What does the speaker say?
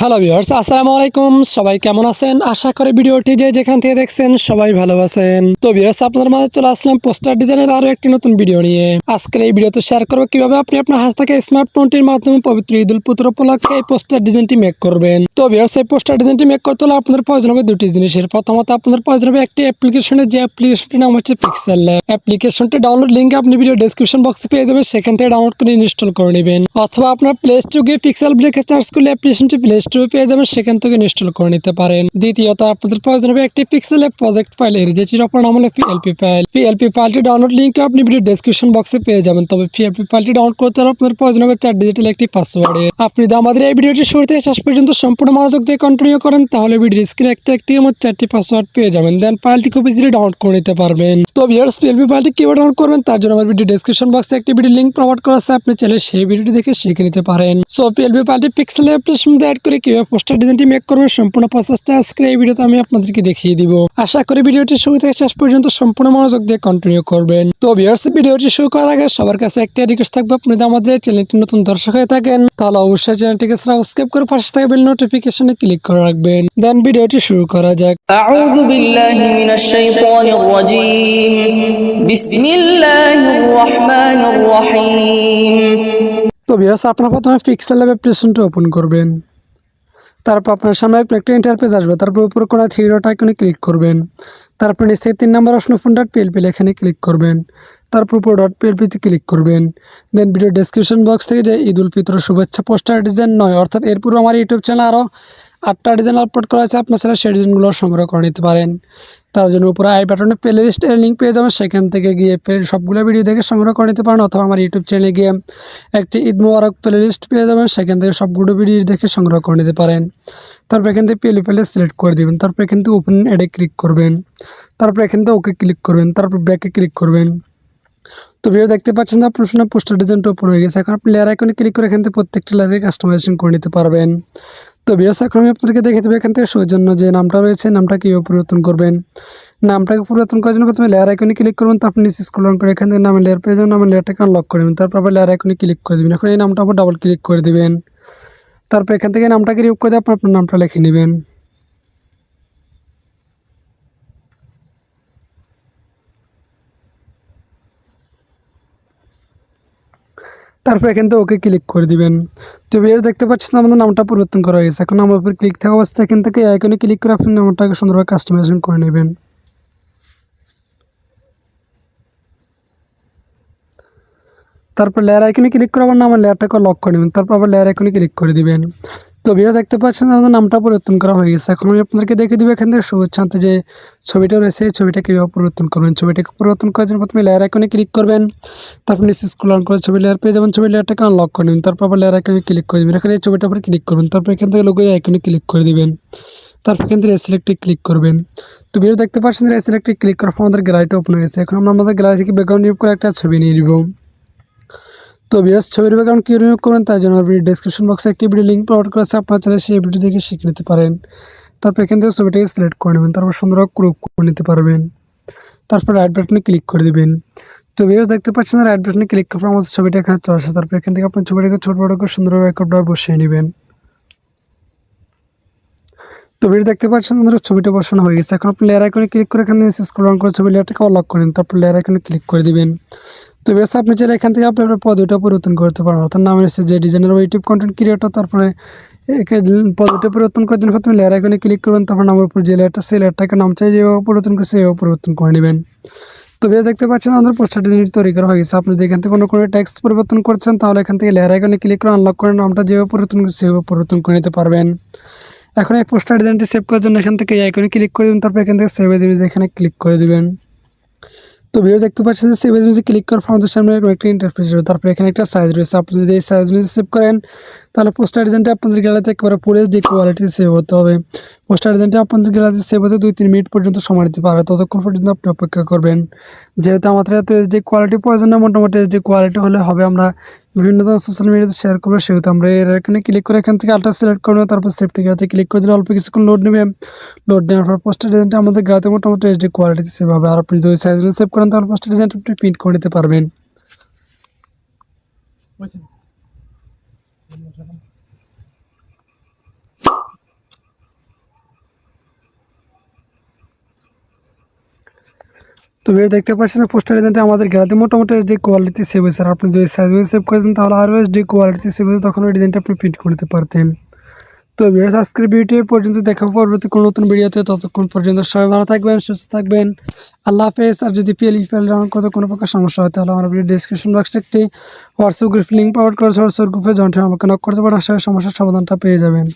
Hello viewers আসসালামু আলাইকুম। সবাই কেমন আছেন? আশা করি ভিডিওটি যে যেখান থেকে দেখছেন সবাই ভালো আছেন। তো ভিউয়ার্স আপনাদের মাঝে চলে আসলাম পোস্টার ডিজাইনের আরও একটি নতুন ভিডিও নিয়ে। আজকের এই ভিডিওতে শেয়ার করব কীভাবে আপনি আপনার হাত থেকে স্মার্টফোনটির মাধ্যমে পবিত্র ঈদ উল পুত্র উপলক্ষে এই পোস্টার ডিজাইনটি মেক করবেন। তো ভিউয়ার্স এই পোস্টার ডিজাইনটি মেক করতে হলে আপনাদের প্রয়োজন হবে দুটি জিনিসের। প্রথমত আপনাদের প্রয়োজন হবে একটি অ্যাপ্লিকেশনের যে অ্যাপ্লিকেশনটির নাম হচ্ছে পিক্সেল ল্যাব অ্যাপ্লিকেশনটি ডাউনলোড লিঙ্ক আপনি ভিডিও ডেসক্রিপশন বক্সে পেয়ে যাবেন, সেখান থেকে ডাউনলোড করে ইনস্টল করে নেবেন। অথবা আপনার প্লে স্টোর গিয়ে পিক্সেল ব্রেকে সার্চ করলে অ্যাপ্লিকেশনটি প্লে স্টোরে পেয়ে যাবেন সেখান থেকে ইনস্টল করে নিতে পারেন। দ্বিতীয়ত, আপনাদের প্রয়োজন হবে একটি পিক্সেল অ্যাপ প্রজেক্ট ফাইল এর যেটির অপর নাম হলো পিএলপি ফাইল পিএলপি ফাইলটি ডাউনলোড লিঙ্ক আপনি ভিডিও ডেসক্রিপশন বক্সে পেয়ে যাবেন। তবে পিএলপি ফাইলটি ডাউনলোড করতে হলে আপনাদের প্রয়োজন হবে চার ডিজিটাল একটি পাসওয়ার্ডে আপনি যদি আমাদের এই ভিডিওটি শুরু থেকে শেষ পর্যন্ত সম্পূর্ণ মনোযোগ দিয়ে কন্টিনিউ করেন, তাহলে ভিডিও স্ক্রিনে একটা একটি মধ্যে চারটি পাসওয়ার্ড পেয়ে যাবেন। দেন ফাইলটি খুব ইজিলি ডাউনলোড করে নিতে পারবেন। তো ভিউয়ার্স পিএলপি ফাইলটি কীভাবে ডাউনলোড করবেন, তার জন্য আমার ভিডিও ডেসক্রিপশন বক্সে একটি ভিডিও লিঙ্ক প্রোভাইড করা আছে। আপনি চাইলে সেই ভিডিওটি দেখে শিখে নিতে পারেন। সো পিএলপি ফাইলটি পিক্সেল অ্যাপ্লিকেশন অ্যাড করে কীভাবে পোস্টার ডিজাইনটি মেক করবেন সম্পূর্ণ প্রসেসটা আজকে এই ভিডিওতে আমি আপনাদেরকে দেখিয়ে দিব। আশা করি ভিডিওটি শুরু থেকে শেষ পর্যন্ত সম্পূর্ণ মনোযোগ দিয়ে কন্টিনিউ করবেন। তো ভিউয়ার্স ভিডিওটি শুরু করার আগে সবার কাছে একটা রিকোয়েস্ট থাকবে আপনি যদি আমাদের চ্যানেলটি নতুন দর্শক হয়ে থাকেন তাহলে অবশ্যই চ্যানেলটিকে সাবস্ক্রাইব করে পাশে থাকা বেল নোটিফিকেশনে ক্লিক করে রাখবেন। দেন ভিডিওটি শুরু করা যাক। আউযু বিল্লাহি মিনাশ শাইতানির রাজিম বিসমিল্লাহির রহমানির রহিম। তো বিরাস আপনারা প্রথমে পিক্সেল অ্যাপ্লিকেশনটা ওপেন করবেন। তারপর আপনার সামনে একটা ইন্টারপেজ আসবে। তারপর উপর কোনো থ্রি ডট আইকনে ক্লিক করবেন। তারপর থেকে তিন নম্বর অপশন ফোন ডট পিএলপি এখানে ক্লিক করবেন। তারপর উপর ডট পিএলপিতে ক্লিক করবেন। দেন ভিডিও ডেসক্রিপশন বক্স থেকে যে ঈদ উল ফিতর শুভেচ্ছা পোস্টার ডিজাইন নয়, অর্থাৎ এর পূর্বে আমার ইউটিউব চ্যানেল আরও আটটা ডিজাইন আপলোড করা আছে আপনার সেটা সেই ডিজাইনগুলো সংগ্রহ করে নিতে পারেন। তার জন্য উপরে আই বাটনে প্লে লিস্টের লিঙ্ক পেয়ে যাবেন। সেখান থেকে গিয়ে সবগুলো ভিডিও দেখে সংগ্রহ করে নিতে পারেন অথবা আমার ইউটিউব চ্যানেলে গিয়ে একটি ঈদ মোবারক প্লে লিস্ট পেয়ে যাবেন। সেখান থেকে সবগুলো ভিডিও দেখে সংগ্রহ করে নিতে পারেন। তারপর এখান থেকে পেলে পেলে সিলেক্ট করে দেবেন। তারপর এখান থেকে ওপেন অ্যাডে ক্লিক করবেন। তারপর এখান থেকে ওকে ক্লিক করবেন। তারপর ব্যাকে ক্লিক করবেন। তো ভিডিও দেখতে পাচ্ছেন আপনার পোস্টার ডিজাইনটা ওপেন হয়ে গেছে। এখন আপনি লেয়ার আইকনে ক্লিক করে এখান থেকে প্রত্যেকটা লেয়ারে কাস্টমাইজেশন করে নিতে পারবেন। তো ভিডিওস এখন আমি আপনাদেরকে দেখে দেবে এখান থেকে সৌজন্য যে নামটা রয়েছে, নামটা কীভাবে পরিবর্তন করবেন। নামটাকে পরিবর্তন করার জন্য প্রথমে লেয়ার আইকনে ক্লিক করবেন, তারপর নিচে স্ক্রল করে এখান থেকে নামে লেয়ার পেয়ে যাবেন, নামের লেয়ারটাকে আনলক করে দেবেন তারপর আবার লেয়ার আইকনে ক্লিক করে দেবেন। এখন এই নামটা আবার ডাবল ক্লিক করে দেবেন। তারপর এখান থেকে নামটাকে রিমুভ করে দিয়ে আপনার নামটা লিখে নেবেন। তারপর এখান থেকে ওকে ক্লিক করে দিবেন। তো ভিডিও দেখতে পাচ্ছেন আমাদের নামটা পরিবর্তন করা হয়েছে। এখন আমার উপর ক্লিক থাকা অবস্থা এখান থেকে এখানে ক্লিক করে আপনি নামটাকে সুন্দরভাবে কাস্টমাইজেশন করে নেবেন। তারপর লেয়ার আইকনে ক্লিক করে আবার নাম লেয়ারটাকে লক করে নেবেন। তারপর আবার লেয়ার আইকনে ক্লিক করে দিবেন। তো ভিডিও দেখতে পাচ্ছেন, আমাদের নামটা পরিবর্তন করা হয়ে গেছে। এখন আমি আপনাদেরকে দেখে দিব এখান থেকে শুভেচ্ছাতে যে ছবিটা রয়েছে, ছবিটা কীভাবে পরিবর্তন করবেন। ছবিটাকে পরিবর্তন করার জন্য প্রথমে লেয়ার আইকনে ক্লিক করবেন। তারপর নিচে স্কুল অন করে ছবি লেয়ার পেয়ে যাবেন। ছবি লেয়ারটাকে আনলক করে নেবেন। তারপর আবার লেয়ার আইকনে ক্লিক করে দেবেন। এখানে ছবিটার উপরে ক্লিক করবেন। তারপর এখান থেকে লোগো আইকনে ক্লিক করে দিবেন। তারপর এখান থেকে সিলেক্টে ক্লিক করবেন। তো ভিডিও দেখতে পাচ্ছেন সিলেক্টে ক্লিক করার পর আমাদের গ্যালারিটা ওপেন হয়ে গেছে। এখন আমরা আমাদের গ্যালারি থেকে ব্যাকগ্রাউন্ড রিমুভ করে একটা ছবি নিয়ে নিব। তো ভিউয়ার্স ছবির ব্যাকগ্রাউন্ড কী রিমুভ করবেন, তার জন্য আপনি ডেসক্রিপশন বক্সে একটি ভিডিও লিঙ্ক প্রোভাইড করা আছে, আপনার চাইলে সেই ভিডিও দেখে শিখে নিতে পারেন। তারপর এখান থেকে ছবিটাকে সিলেক্ট করে নেবেন, তারপর সুন্দরভাবে ক্রপ করে নিতে পারবেন। তারপর রাইট বাটনে ক্লিক করে দেবেন। তো ভিউয়ার্স, দেখতে পাচ্ছেন রাইট বাটনে ক্লিক করার আমাদের ছবিটা এখানে চলে আসে। তারপর এখান থেকে আপনি ছবিটাকে ছোট বড় করে সুন্দরভাবে একটভাবে বসিয়ে নেবেন। তো ভিডিও দেখতে পাচ্ছেন আমাদের ছবিটা বসানো হয়ে গেছে। এখন আপনি লেয়ার আইকনে ক্লিক করে এখানে স্ক্রল ডাউন করে ছবি লেয়ারটাকে অনলক করেন তারপর লেয়ার আইকনে ক্লিক করে দিবেন। তো বেশ আপনি চাইলে এখান থেকে আপনি আপনার পদবিটা পরিবর্তন করতে পারেন। অর্থাৎ নাম এসেছে যে ডিজাইনের ইউটিউব কন্টেন্ট ক্রিয়েটর তারপরে পদবিটা পরিবর্তন করার জন্য প্রথমে লেয়ার আইকনে ক্লিক করবেন, তারপর নামের উপর যে লেয়ারটা সেই লেয়ারটাকে নাম চাই, যেভাবে পরিবর্তন করে সেভাবে পরিবর্তন করে নেবেন। তো বেশ দেখতে পাচ্ছেন আমাদের পোস্টার ডিজাইন তৈরি করা হয়ে গেছে। আপনি যদি এখান থেকে কোনো কোনো টেক্সট পরিবর্তন করছেন, তাহলে এখান থেকে লেয়ার আইকনে ক্লিক করে আনলক করে নামটা যেভাবে পরিবর্তন করে সেভাবে পরিবর্তন করে নিতে পারবেন। এখন এই পোস্টার ডিজাইনটি সেভ করার জন্য এখান থেকে এই আইকনে ক্লিক করে দেবেন, তারপর এখান থেকে সেভ এজ এখানে ক্লিক করে দিবেন। তো ভিডিও দেখতে পাচ্ছেন যে সেভ এজ ক্লিক করার পর আমাদের সামনে একটা ইন্টারফেস রয়েছে। তারপর এখানে একটা সাইজ রয়েছে। আপনি যদি এই সাইজ অনুযায়ী সেভ করেন, তাহলে পোস্টার ডিজাইনটা আপনাদের গ্যালারিতে একেবারে পুরো ডি কোয়ালিটি সেভ হতে হবে। পোস্টার ডিজাইনটা আপনাদের গ্যালারিতে সেভ হতে দুই তিন মিনিট পর্যন্ত সময় দিতে পারে ততক্ষণ পর্যন্ত আপনি অপেক্ষা করবেন। যেহেতু আমাদের এত এইচডি কোয়ালিটি প্রয়োজন না, মোটামুটি এইচডি কোয়ালিটি হলে হবে। আমরা বিভিন্ন ধরনের সোশ্যাল মিডিয়াতে শেয়ার করব সেহেতু আমরা এর এখানে ক্লিক করে এখান থেকে আলট্রা সিলেক্ট করব, তারপর সেফটি গ্যালারিতে ক্লিক করে দিলে অল্প কিছুক্ষণ লোড নেবে। লোড নেওয়ার পর পোস্টার ডিজাইনটা আমাদের গ্যালারিতে মোটামুটি এইচডি কোয়ালিটি সেভ হবে। আর আপনি যদি সাইজ সেভ করেন, তাহলে পোস্টার ডিজাইনটা আপনি প্রিন্ট করে নিতে পারবেন। তো দেখতে পাচ্ছেন পোস্টার ডিজাইনটা আমাদের গ্যালারিতে মোটামুটি যে কোয়ালিটি সেভ হয়েছে আর আপনি যদি সাইজ সেভ করে দেন তাহলে আরও যে কোয়ালিটি সেভ হয়েছে তখন ওই ডিজাইনটা আপনি প্রিন্ট করতে পারতেন। তো ভিডিও আজকের ভিডিও পর্যন্ত দেখা পরবর্তী কোনো নতুন ভিডিওতে ততক্ষণ পর্যন্ত সবাই ভালো থাকবেন, সুস্থ থাকবেন। আল্লাহ হাফেজ। আর যদি পিএল ইফেল রাউন্ড করতে কোনো প্রকার সমস্যা হয়, তাহলে আমার ভিডিও ডিসক্রিপশন বক্সে একটি হোয়াটসঅ্যাপ গ্রুপ লিঙ্ক পাওয়ার করে হোয়াটসঅ্যাপ গ্রুপে জয়েন্ট আমাকে নক করতে পারেন আশা সমস্যার সমাধানটা পেয়ে যাবেন।